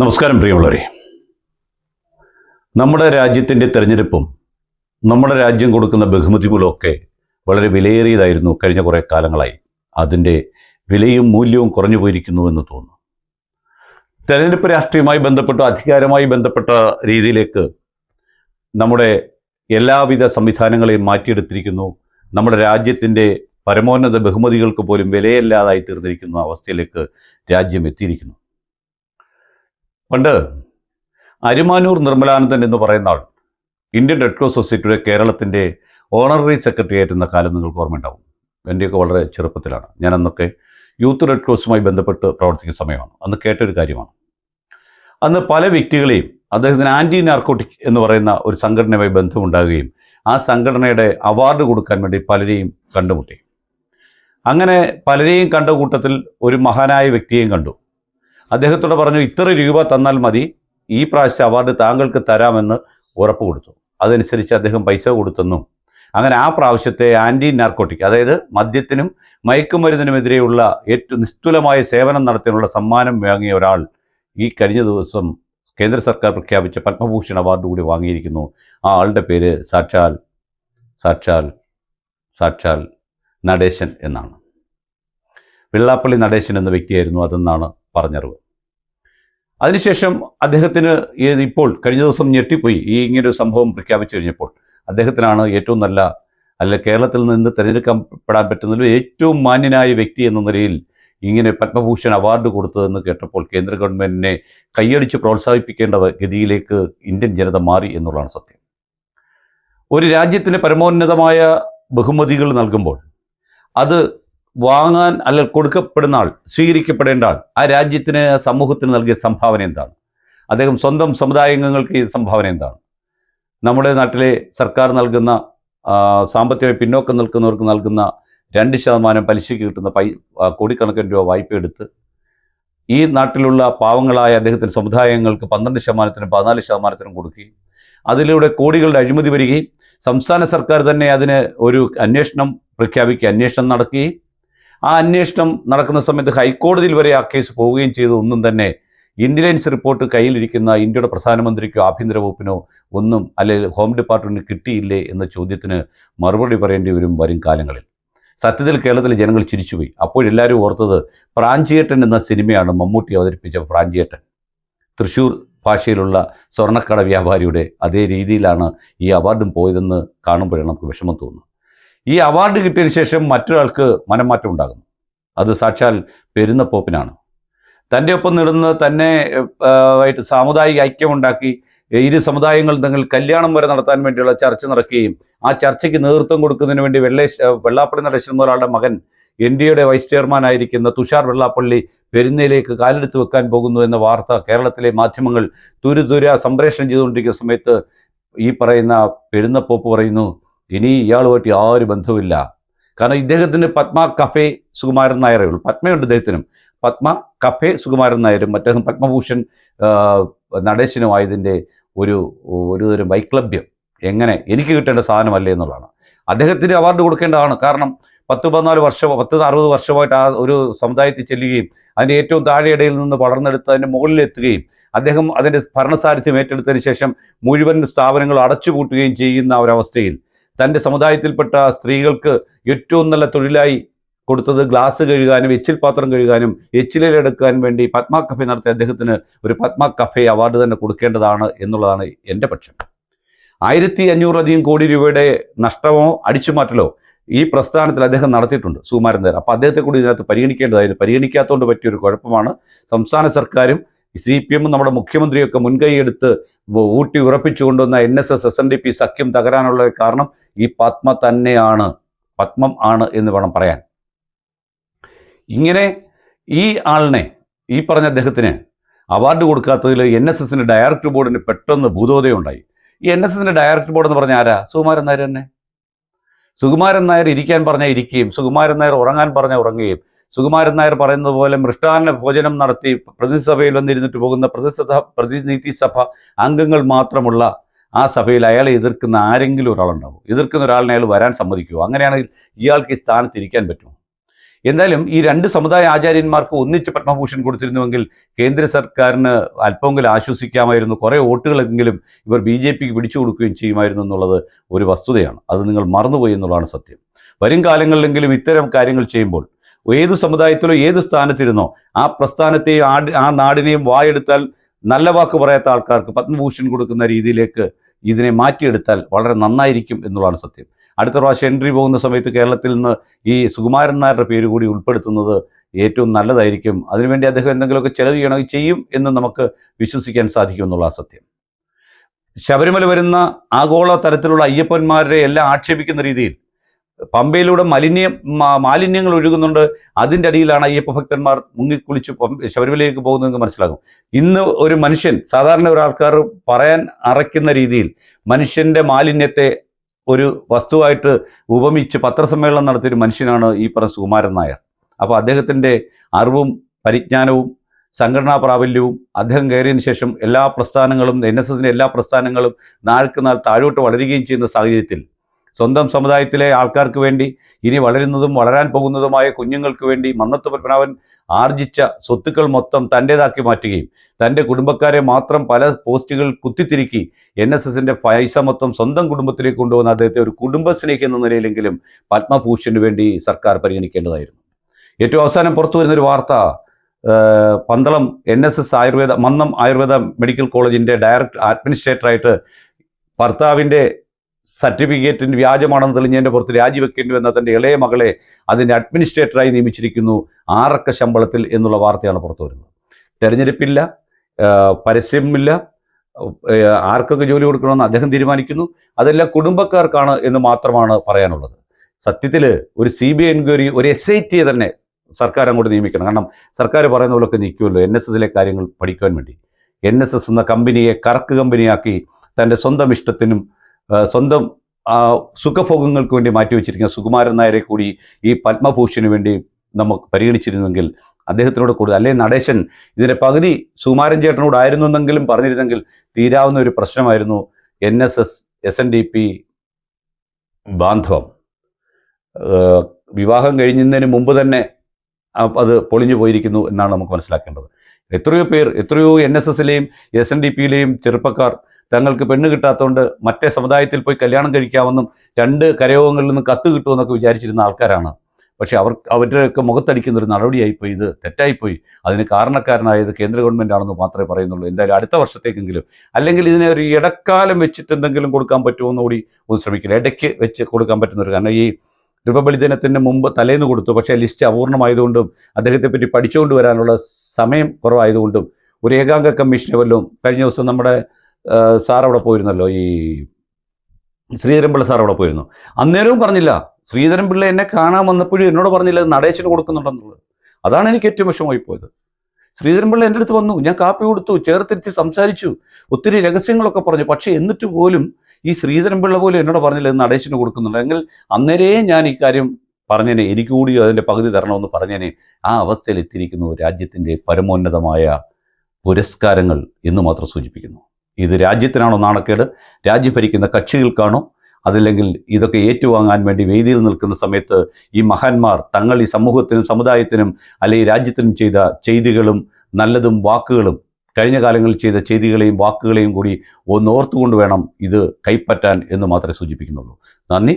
നമസ്കാരം പ്രിയമുള്ളവരെ. നമ്മുടെ രാജ്യത്തിന്റെ തെരഞ്ഞെടുപ്പും നമ്മുടെ രാജ്യം കൊടുക്കുന്ന ബഹുമതികളൊക്കെ വളരെ വിലയേറിയതായിരുന്നു കഴിഞ്ഞ കുറേ കാലങ്ങളായി. അതിന്റെ വിലയും മൂല്യവും കുറഞ്ഞു പോയിരിക്കുന്നു എന്ന് തോന്നുന്നു. തെരഞ്ഞെടുപ്പ് രാഷ്ട്രീയമായി ബന്ധപ്പെട്ട അധികാരമായി ബന്ധപ്പെട്ട രീതിയിലേക്ക് നമ്മുടെ എല്ലാവിധ സംവിധാനങ്ങളെയും മാറ്റിയെടുത്തിരിക്കുന്നു. നമ്മുടെ രാജ്യത്തിന്റെ പരമോന്നത ബഹുമതികൾക്ക് പോലും വിലയില്ലാതായി തീർന്നിരിക്കുന്ന അവസ്ഥയിലേക്ക് രാജ്യം എത്തിയിരിക്കുന്നു. പണ്ട് അരിമാനൂർ നിർമ്മലാനന്ദൻ എന്ന് പറയുന്ന ആൾ ഇന്ത്യൻ റെഡ് ക്രോസ് സൊസൈറ്റിയുടെ കേരളത്തിന്റെ ഓണററി സെക്രട്ടറി ആയിരുന്ന കാലം നിങ്ങൾക്ക് ഓർമ്മയുണ്ടാവും. എന്റെയൊക്കെ വളരെ ചെറുപ്പത്തിലാണ്. ഞാൻ അന്നൊക്കെ യൂത്ത് റെഡ് ക്രോസുമായി ബന്ധപ്പെട്ട് പ്രവർത്തിക്കുന്ന സമയമാണ്. അന്ന് കേട്ടൊരു കാര്യമാണ്. അന്ന് പല വ്യക്തികളെയും അദ്ദേഹത്തിന് ആന്റി നാർക്കോട്ടിക് എന്ന് പറയുന്ന ഒരു സംഘടനയുമായി ബന്ധമുണ്ടാകുകയും ആ സംഘടനയുടെ അവാർഡ് കൊടുക്കാൻ വേണ്ടി പലരെയും കണ്ടുമുട്ടി. അങ്ങനെ പലരെയും കണ്ട കൂട്ടത്തിൽ ഒരു മഹാനായ വ്യക്തിയെയും കണ്ടു. അദ്ദേഹത്തോട് പറഞ്ഞു ഇത്ര രൂപ തന്നാൽ മതി. ഈ പ്രാവശ്യം അവാർഡ് താങ്കൾക്ക് തരാമെന്ന് ഉറപ്പ് കൊടുത്തു. അതനുസരിച്ച് അദ്ദേഹം പൈസ കൊടുത്തെന്നും അങ്ങനെ ആ പ്രാവശ്യത്തെ ആന്റി നാർക്കോട്ടിക് അതായത് മദ്യത്തിനും മയക്കുമരുന്നിനുമെതിരെയുള്ള ഏറ്റവും നിസ്തുലമായ സേവനം നടത്തിയുള്ള സമ്മാനം വാങ്ങിയ ഒരാൾ ഈ കഴിഞ്ഞ ദിവസം കേന്ദ്ര സർക്കാർ പ്രഖ്യാപിച്ച പത്മഭൂഷൺ അവാർഡ് കൂടി വാങ്ങിയിരിക്കുന്നു. ആ ആളുടെ പേര് സാക്ഷാൽ സാക്ഷാൽ സാക്ഷാൽ നടേശൻ എന്നാണ്. വെള്ളാപ്പള്ളി നടേശൻ എന്ന വ്യക്തിയായിരുന്നു അതെന്നാണ് പറഞ്ഞറിവ്. അതിനുശേഷം അദ്ദേഹത്തിന് ഇപ്പോൾ കഴിഞ്ഞ ദിവസം ഞെട്ടിപ്പോയി. ഈ ഇങ്ങനൊരു സംഭവം പ്രഖ്യാപിച്ചു കഴിഞ്ഞപ്പോൾ അദ്ദേഹത്തിനാണ് ഏറ്റവും നല്ല അല്ല കേരളത്തിൽ നിന്ന് തിരഞ്ഞെടുക്കപ്പെടാൻ പറ്റുന്നതിൽ ഏറ്റവും മാന്യനായ വ്യക്തി എന്ന നിലയിൽ ഇങ്ങനെ പത്മഭൂഷൺ അവാർഡ് കൊടുത്തതെന്ന് കേട്ടപ്പോൾ കേന്ദ്ര ഗവൺമെന്റിനെ കൈയടിച്ച് പ്രോത്സാഹിപ്പിക്കേണ്ട ഗതിയിലേക്ക് ഇന്ത്യൻ ജനത മാറി എന്നുള്ളതാണ് സത്യം. ഒരു രാജ്യത്തിന് പരമോന്നതമായ ബഹുമതികൾ നൽകുമ്പോൾ അത് വാങ്ങാൻ അല്ലെങ്കിൽ കൊടുക്കപ്പെടുന്ന ആൾ സ്വീകരിക്കപ്പെടേണ്ട ആൾ ആ രാജ്യത്തിന് സമൂഹത്തിന് നൽകിയ സംഭാവന എന്താണ്? അദ്ദേഹം സ്വന്തം സമുദായാംഗങ്ങൾക്ക് ഈ സംഭാവന എന്താണ്? നമ്മുടെ നാട്ടിലെ സർക്കാർ നൽകുന്ന സാമ്പത്തിക പിന്നോക്കം നിൽക്കുന്നവർക്ക് നൽകുന്ന രണ്ട് ശതമാനം പലിശയ്ക്ക് കിട്ടുന്ന പൈ കോടിക്കണക്കിന് രൂപ വായ്പ എടുത്ത് ഈ നാട്ടിലുള്ള പാവങ്ങളായ അദ്ദേഹത്തിന്റെ സമുദായങ്ങൾക്ക് പന്ത്രണ്ട് ശതമാനത്തിനും പതിനാല് ശതമാനത്തിനും കൊടുക്കുകയും അതിലൂടെ കോടികളുടെ അഴിമതി വരികയും സംസ്ഥാന സർക്കാർ തന്നെ അതിന് ഒരു അന്വേഷണം പ്രഖ്യാപിക്കുക അന്വേഷണം നടക്കുകയും ആ അന്വേഷണം നടക്കുന്ന സമയത്ത് ഹൈക്കോടതിയിൽ വരെ ആ കേസ് പോവുകയും ചെയ്ത. ഒന്നും തന്നെ ഇന്റലിജൻസ് റിപ്പോർട്ട് കയ്യിലിരിക്കുന്ന ഇന്ത്യയുടെ പ്രധാനമന്ത്രിക്കോ ആഭ്യന്തര വകുപ്പിനോ ഒന്നും അല്ലെങ്കിൽ ഹോം ഡിപ്പാർട്ട്മെന്റിന് കിട്ടിയില്ലേ എന്ന ചോദ്യത്തിന് മറുപടി പറയേണ്ടി വരും വരും കാലങ്ങളിൽ. സത്യത്തിൽ കേരളത്തിലെ ജനങ്ങൾ ചിരിച്ചുപോയി. അപ്പോഴെല്ലാവരും ഓർത്തത് പ്രാഞ്ചിയേട്ടൻ എന്ന സിനിമയാണ് മമ്മൂട്ടി അവതരിപ്പിച്ച പ്രാഞ്ചിയേട്ടൻ. തൃശ്ശൂർ ഭാഷയിലുള്ള സ്വർണക്കട വ്യാപാരിയുടെ അതേ രീതിയിലാണ് ഈ അവാർഡും പോയതെന്ന് കാണുമ്പോഴാണ് നമുക്ക് വിഷമം തോന്നുന്നത്. ഈ അവാർഡ് കിട്ടിയതിന് ശേഷം മറ്റൊരാൾക്ക് മനംമാറ്റം ഉണ്ടാകുന്നു. അത് സാക്ഷാൽ പെരുന്നപ്പോപ്പിനാണ് തന്റെ ഒപ്പം നിടുന്ന തന്നെ ആയിട്ട് സാമുദായിക ഐക്യമുണ്ടാക്കി ഇരു സമുദായങ്ങൾ തങ്ങൾ കല്യാണം വരെ നടത്താൻ വേണ്ടിയുള്ള ചർച്ച നടക്കുകയും ആ ചർച്ചയ്ക്ക് നേതൃത്വം കൊടുക്കുന്നതിന് വേണ്ടി വെള്ളേശ് വെള്ളാപ്പള്ളി നടേശൻ ഒരാളുടെ മകൻ എൻ ഡി എയുടെ വൈസ് ചെയർമാൻ ആയിരിക്കുന്ന തുഷാർ വെള്ളാപ്പള്ളി പെരുന്നയിലേക്ക് കാലെടുത്ത് വെക്കാൻ പോകുന്നു എന്ന വാർത്ത കേരളത്തിലെ മാധ്യമങ്ങൾ തുരുതുര സംപ്രേഷണം ചെയ്തുകൊണ്ടിരിക്കുന്ന സമയത്ത് ഈ പറയുന്ന പെരുന്നപ്പോപ്പ് പറയുന്നു ഇനി ഇയാളുമായിട്ട് യാതൊരു ബന്ധവുമില്ല. കാരണം ഇദ്ദേഹത്തിന് പത്മ കഫേ സുകുമാരൻ നായരേ ഉള്ളൂ. പത്മയുണ്ട് ഇദ്ദേഹത്തിനും. പത്മ കഫേ സുകുമാരൻ നായരും അദ്ദേഹം പത്മഭൂഷൺ നടേശനുമായതിന്റെ ഒരു ഒരു തരം വൈക്ലഭ്യം. എങ്ങനെ? എനിക്ക് കിട്ടേണ്ട സാധനമല്ലേ എന്നുള്ളതാണ്. അദ്ദേഹത്തിന് അവാർഡ് കൊടുക്കേണ്ടതാണ്. കാരണം പത്ത് പതിനാല് വർഷം പത്ത് അറുപത് വർഷമായിട്ട് ആ ഒരു സമുദായത്തിൽ ചെല്ലുകയും അതിന്റെ ഏറ്റവും താഴെയിടയിൽ നിന്ന് വളർന്നെടുത്ത് അതിന്റെ മുകളിലെത്തുകയും അദ്ദേഹം അതിന്റെ ഭരണസാരഥ്യം ഏറ്റെടുത്തതിന് ശേഷം മുഴുവൻ സ്ഥാപനങ്ങൾ അടച്ചുപൂട്ടുകയും ചെയ്യുന്ന ഒരവസ്ഥയിൽ തന്റെ സമുദായത്തിൽപ്പെട്ട സ്ത്രീകൾക്ക് ഏറ്റവും നല്ല തൊഴിലായി കൊടുത്തത് ഗ്ലാസ് കഴുകാനും എച്ചിൽ പാത്രം കഴുകാനും എച്ചിലെടുക്കാൻ വേണ്ടി പത്മ കഫേ നടത്തിയ അദ്ദേഹത്തിന് ഒരു പത്മ കഫേ അവാർഡ് തന്നെ കൊടുക്കേണ്ടതാണ് എന്നുള്ളതാണ് എന്റെ പക്ഷം. ആയിരത്തി അഞ്ഞൂറിലധികം കോടി രൂപയുടെ നഷ്ടമോ അടിച്ചുമാറ്റലോ ഈ പ്രസ്ഥാനത്തിൽ അദ്ദേഹം നടത്തിയിട്ടുണ്ട് സുകുമാരൻ നായർ അപ്പോൾ അദ്ദേഹത്തെ കൂടി ഇതിനകത്ത് പരിഗണിക്കേണ്ടതായിരുന്നു. പരിഗണിക്കാത്തതുകൊണ്ട് പറ്റിയൊരു കുഴപ്പമാണ്. സംസ്ഥാന സർക്കാരും സി പി എമ്മും നമ്മുടെ മുഖ്യമന്ത്രിയൊക്കെ മുൻകൈയെടുത്ത് ഊട്ടി ഉറപ്പിച്ചു കൊണ്ടുവന്ന N S S S N D P സഖ്യം തകരാനുള്ള കാരണം ഈ പത്മ തന്നെയാണ്. പത്മം ആണ് എന്ന് വേണം പറയാൻ. ഇങ്ങനെ ഈ ആളിനെ ഈ പറഞ്ഞ അദ്ദേഹത്തിന് അവാർഡ് കൊടുക്കാത്തതിൽ എൻ എസ് എസിന്റെ ഡയറക്ടർ ബോർഡിന് പെട്ടെന്ന് ഭൂതോദയമുണ്ടായി ഈ എൻ എസ് എസിന്റെ ഡയറക്ടർ ബോർഡ് എന്ന് പറഞ്ഞ ആരാ? സുകുമാരൻ നായർ തന്നെ. സുകുമാരൻ നായർ ഇരിക്കാൻ പറഞ്ഞാൽ ഇരിക്കുകയും സുകുമാരൻ നായർ ഉറങ്ങാൻ പറഞ്ഞാൽ ഉറങ്ങുകയും സുകുമാരൻ നായർ പറയുന്നത് പോലെ മൃഷ്ടാന്ന ഭോജനം നടത്തി പ്രതിനിധി സഭയിൽ വന്നിരുന്നിട്ട് പോകുന്ന പ്രതിസഭ പ്രതിനിധി സഭ അംഗങ്ങൾ മാത്രമുള്ള ആ സഭയിൽ അയാളെ എതിർക്കുന്ന ആരെങ്കിലും ഒരാളുണ്ടാവും. എതിർക്കുന്ന ഒരാളിനെ അയാൾ വരാൻ സമ്മതിക്കുമോ അങ്ങനെയാണെങ്കിൽ ഇയാൾക്ക് ഈ സ്ഥാനത്ത് ഇരിക്കാൻ പറ്റുമോ? എന്തായാലും ഈ രണ്ട് സമുദായ ആചാര്യന്മാർക്ക് ഒന്നിച്ച് പത്മഭൂഷൺ കൊടുത്തിരുന്നുവെങ്കിൽ കേന്ദ്ര സർക്കാരിന് അല്പമെങ്കിലും ആശ്വസിക്കാമായിരുന്നു. കുറേ വോട്ടുകളെങ്കിലും ഇവർ ബി ജെ പിക്ക് പിടിച്ചു കൊടുക്കുകയും ചെയ്യുമായിരുന്നു എന്നുള്ളത് ഒരു വസ്തുതയാണ്. അത് നിങ്ങൾ മറന്നുപോയി എന്നുള്ളതാണ് സത്യം. വരും കാലങ്ങളിലെങ്കിലും ഇത്തരം കാര്യങ്ങൾ ചെയ്യുമ്പോൾ ഏത് സമുദായത്തിലോ ഏത് സ്ഥാനത്തിരുന്നോ ആ പ്രസ്ഥാനത്തെയും ആ ആ നാടിനെയും വായെടുത്താൽ നല്ല വാക്ക് പറയാത്ത ആൾക്കാർക്ക് പത്മഭൂഷൺ കൊടുക്കുന്ന രീതിയിലേക്ക് ഇതിനെ മാറ്റിയെടുത്താൽ വളരെ നന്നായിരിക്കും എന്നുള്ളതാണ് സത്യം. അടുത്ത പ്രാവശ്യം എൻട്രി പോകുന്ന സമയത്ത് കേരളത്തിൽ നിന്ന് ഈ സുകുമാരൻ നായരുടെ പേര് കൂടി ഉൾപ്പെടുത്തുന്നത് ഏറ്റവും നല്ലതായിരിക്കും. അതിനുവേണ്ടി അദ്ദേഹം എന്തെങ്കിലുമൊക്കെ ചെലവ് ചെയ്യണമെങ്കിൽ ചെയ്യും എന്ന് നമുക്ക് വിശ്വസിക്കാൻ സാധിക്കും എന്നുള്ള സത്യം. ശബരിമല വരുന്ന ആഗോള തരത്തിലുള്ള അയ്യപ്പന്മാരെ എല്ലാം ആക്ഷേപിക്കുന്ന രീതിയിൽ പമ്പയിലൂടെ മലിന്യം മാലിന്യങ്ങൾ ഒഴുകുന്നുണ്ട്. അതിന്റെ അടിയിലാണ് അയ്യപ്പ ഭക്തന്മാർ മുങ്ങിക്കുളിച്ച് ശബരിമലയിലേക്ക് പോകുന്നതെന്ന് മനസ്സിലാകും. ഇന്ന് ഒരു മനുഷ്യൻ സാധാരണ ഒരാൾക്കാർ പറയാൻ അറയ്ക്കുന്ന രീതിയിൽ മനുഷ്യന്റെ മാലിന്യത്തെ ഒരു വസ്തുവായിട്ട് ഉപമിച്ച് പത്രസമ്മേളനം നടത്തിയൊരു മനുഷ്യനാണ് ഈ പറഞ്ഞ സുകുമാരൻ നായർ. അപ്പോൾ അദ്ദേഹത്തിന്റെ അറിവും പരിജ്ഞാനവും സംഘടനാ പ്രാബല്യവും അദ്ദേഹം കയറിയതിന് ശേഷം എല്ലാ പ്രസ്ഥാനങ്ങളും എൻ എസ് എസിന്റെ എല്ലാ പ്രസ്ഥാനങ്ങളും നാൾക്ക് നാൾ താഴോട്ട് വളരുകയും ചെയ്യുന്ന സാഹചര്യത്തിൽ സ്വന്തം സമുദായത്തിലെ ആൾക്കാർക്ക് വേണ്ടി ഇനി വളരുന്നതും വളരാൻ പോകുന്നതുമായ കുഞ്ഞുങ്ങൾക്ക് വേണ്ടി മന്നത്ത് പത്മനാഭൻ ആർജിച്ച സ്വത്തുക്കൾ മൊത്തം തന്റേതാക്കി മാറ്റുകയും തന്റെ കുടുംബക്കാരെ മാത്രം പല പോസ്റ്റുകൾ കുത്തിത്തിരുക്കി എൻ എസ് എസിന്റെ പൈസ മൊത്തം സ്വന്തം കുടുംബത്തിലേക്ക് കൊണ്ടുവന്ന അദ്ദേഹത്തെ ഒരു കുടുംബസ്നേഹി എന്ന നിലയിലെങ്കിലും പത്മഭൂഷന് വേണ്ടി സർക്കാർ പരിഗണിക്കേണ്ടതായിരുന്നു. ഏറ്റവും അവസാനം പുറത്തു വരുന്നൊരു വാർത്ത Pandalam N S S Ayurveda Mannam Ayurveda medical കോളേജിന്റെ ഡയറക്ട് അഡ്മിനിസ്ട്രേറ്ററായിട്ട് ഭർത്താവിന്റെ സർട്ടിഫിക്കറ്റിന് വ്യാജമാണെന്ന് തെളിഞ്ഞതിന്റെ പുറത്ത് രാജിവെക്കേണ്ടി വന്ന തന്റെ ഇളയ മകളെ അതിന്റെ അഡ്മിനിസ്ട്രേറ്ററായി നിയമിച്ചിരിക്കുന്നു. ആറക്ക ശമ്പളത്തിൽ എന്നുള്ള വാർത്തയാണ് പുറത്തു വരുന്നത്. തെരഞ്ഞെടുപ്പില്ല പരസ്യമില്ല ആർക്കൊക്കെ ജോലി കൊടുക്കണമെന്ന് അദ്ദേഹം തീരുമാനിക്കുന്നു. അതെല്ലാം കുടുംബക്കാർക്കാണ് എന്ന് മാത്രമാണ് പറയാനുള്ളത്. സത്യത്തിൽ ഒരു സി ബി ഐ എൻക്വയറി ഒരു എസ് ഐ ടിയെ തന്നെ സർക്കാർ അങ്ങോട്ട് നിയമിക്കണം. കാരണം സർക്കാർ പറയുന്ന പോലൊക്കെ നിൽക്കുമല്ലോ എൻ എസ് എസിലെ കാര്യങ്ങൾ പഠിക്കുവാൻ വേണ്ടി. എൻ എസ് എസ് എന്ന കമ്പനിയെ കറക്ക് കമ്പനിയാക്കി തന്റെ സ്വന്തം ഇഷ്ടത്തിനും സ്വന്തം സുഖഭോഗങ്ങൾക്ക് വേണ്ടി മാറ്റിവെച്ചിരിക്കുന്ന സുകുമാരൻ നായരെ കൂടി ഈ പത്മഭൂഷന് വേണ്ടി നമുക്ക് പരിഗണിച്ചിരുന്നെങ്കിൽ അദ്ദേഹത്തിനോട് കൂടുതൽ അല്ലെങ്കിൽ നടേശൻ? ഇതിന്റെ പകുതി സുകുമാരൻ ചേട്ടനോട് എന്നെങ്കിലും പറഞ്ഞിരുന്നെങ്കിൽ തീരാവുന്ന ഒരു പ്രശ്നമായിരുന്നു N S S S N D P ബാന്ധവം. വിവാഹം കഴിഞ്ഞതിന് മുമ്പ് തന്നെ അത് പൊളിഞ്ഞു പോയിരിക്കുന്നു എന്നാണ് നമുക്ക് മനസ്സിലാക്കേണ്ടത്. എത്രയോ പേർ എത്രയോ എൻ എസ് എസിലെയും എസ് എൻ ഡി പിയിലെയും ചെറുപ്പക്കാർ തങ്ങൾക്ക് പെണ്ണ് കിട്ടാത്തതുകൊണ്ട് മറ്റേ സമുദായത്തിൽ പോയി കല്യാണം കഴിക്കാമെന്നും രണ്ട് കരയോഗങ്ങളിൽ നിന്ന് കത്ത് കിട്ടുമെന്നൊക്കെ വിചാരിച്ചിരുന്ന ആൾക്കാരാണ്. പക്ഷേ അവർ അവരുടെയൊക്കെ മുഖത്തടിക്കുന്ന ഒരു നടപടിയായിപ്പോയി ഇത് തെറ്റായിപ്പോയി. അതിന് കാരണക്കാരനായത് കേന്ദ്ര ഗവൺമെന്റ് ആണെന്ന് മാത്രമേ പറയുന്നുള്ളൂ. എന്തായാലും അടുത്ത വർഷത്തേക്കെങ്കിലും അല്ലെങ്കിൽ ഇതിനെ ഒരു ഇടക്കാലം വെച്ചിട്ട് എന്തെങ്കിലും കൊടുക്കാൻ പറ്റുമോ എന്ന് കൂടി ഒന്ന് ശ്രമിക്കില്ല. ഇടയ്ക്ക് വെച്ച് കൊടുക്കാൻ പറ്റുന്ന ഒരു കാരണം ഈ റിപ്പബ്ലിക് ദിനത്തിന് മുമ്പ് തലേന്ന് കൊടുത്തു. പക്ഷേ ലിസ്റ്റ് അപൂർണമായതുകൊണ്ടും അദ്ദേഹത്തെ പറ്റി പഠിച്ചുകൊണ്ട് വരാനുള്ള സമയം കുറവായതുകൊണ്ടും ഒരു ഏകാംഗ കമ്മീഷനെ വല്ലതും കഴിഞ്ഞ ദിവസം നമ്മുടെ സാർ അവിടെ പോയിരുന്നല്ലോ ഈ ശ്രീധരൻപിള്ള സാർ അവിടെ പോയിരുന്നു. അന്നേരവും പറഞ്ഞില്ല. ശ്രീധരൻപിള്ള എന്നെ കാണാൻ വന്നപ്പോഴും എന്നോട് പറഞ്ഞില്ല നടേശന് കൊടുക്കുന്നുണ്ടെന്നുള്ളത്. അതാണ് എനിക്ക് ഏറ്റവും വിഷമമായി പോയത്. ശ്രീധരൻപിള്ള എന്റെ അടുത്ത് വന്നു ഞാൻ കാപ്പി കൊടുത്തു ചേർത്തിരിച്ച് സംസാരിച്ചു ഒത്തിരി രഹസ്യങ്ങളൊക്കെ പറഞ്ഞു. പക്ഷേ എന്നിട്ട് പോലും ഈ ശ്രീധരൻപിള്ള പോലും എന്നോട് പറഞ്ഞില്ല ഇത് നടേശന് കൊടുക്കുന്നുണ്ട്. എങ്കിൽ അന്നേരേ ഞാൻ ഇക്കാര്യം പറഞ്ഞേനെ എനിക്ക് കൂടി അതിന്റെ പകുതി തരണമെന്ന് പറഞ്ഞേനെ. ആ അവസ്ഥയിൽ എത്തിയിരിക്കുന്നു രാജ്യത്തിന്റെ പരമോന്നതമായ പുരസ്കാരങ്ങൾ എന്ന് മാത്രം സൂചിപ്പിക്കുന്നു. ഇത് രാജ്യത്തിനാണോ നാണക്കേട്? രാജ്യം ഭരിക്കുന്ന കക്ഷികൾക്കാണോ? അതല്ലെങ്കിൽ ഇതൊക്കെ ഏറ്റുവാങ്ങാൻ വേണ്ടി വേദിയിൽ നിൽക്കുന്ന സമയത്ത് ഈ മഹാന്മാർ തങ്ങൾ ഈ സമൂഹത്തിനും സമുദായത്തിനും അല്ലെങ്കിൽ രാജ്യത്തിനും ചെയ്ത ചെയ്തികളും നല്ലതും വാക്കുകളും കഴിഞ്ഞ കാലങ്ങളിൽ ചെയ്ത ചെയ്തികളെയും വാക്കുകളെയും കൂടി ഒന്നോർത്തുകൊണ്ട് വേണം ഇത് കൈപ്പറ്റാൻ എന്ന് മാത്രമേ സൂചിപ്പിക്കുന്നുള്ളൂ. നന്ദി.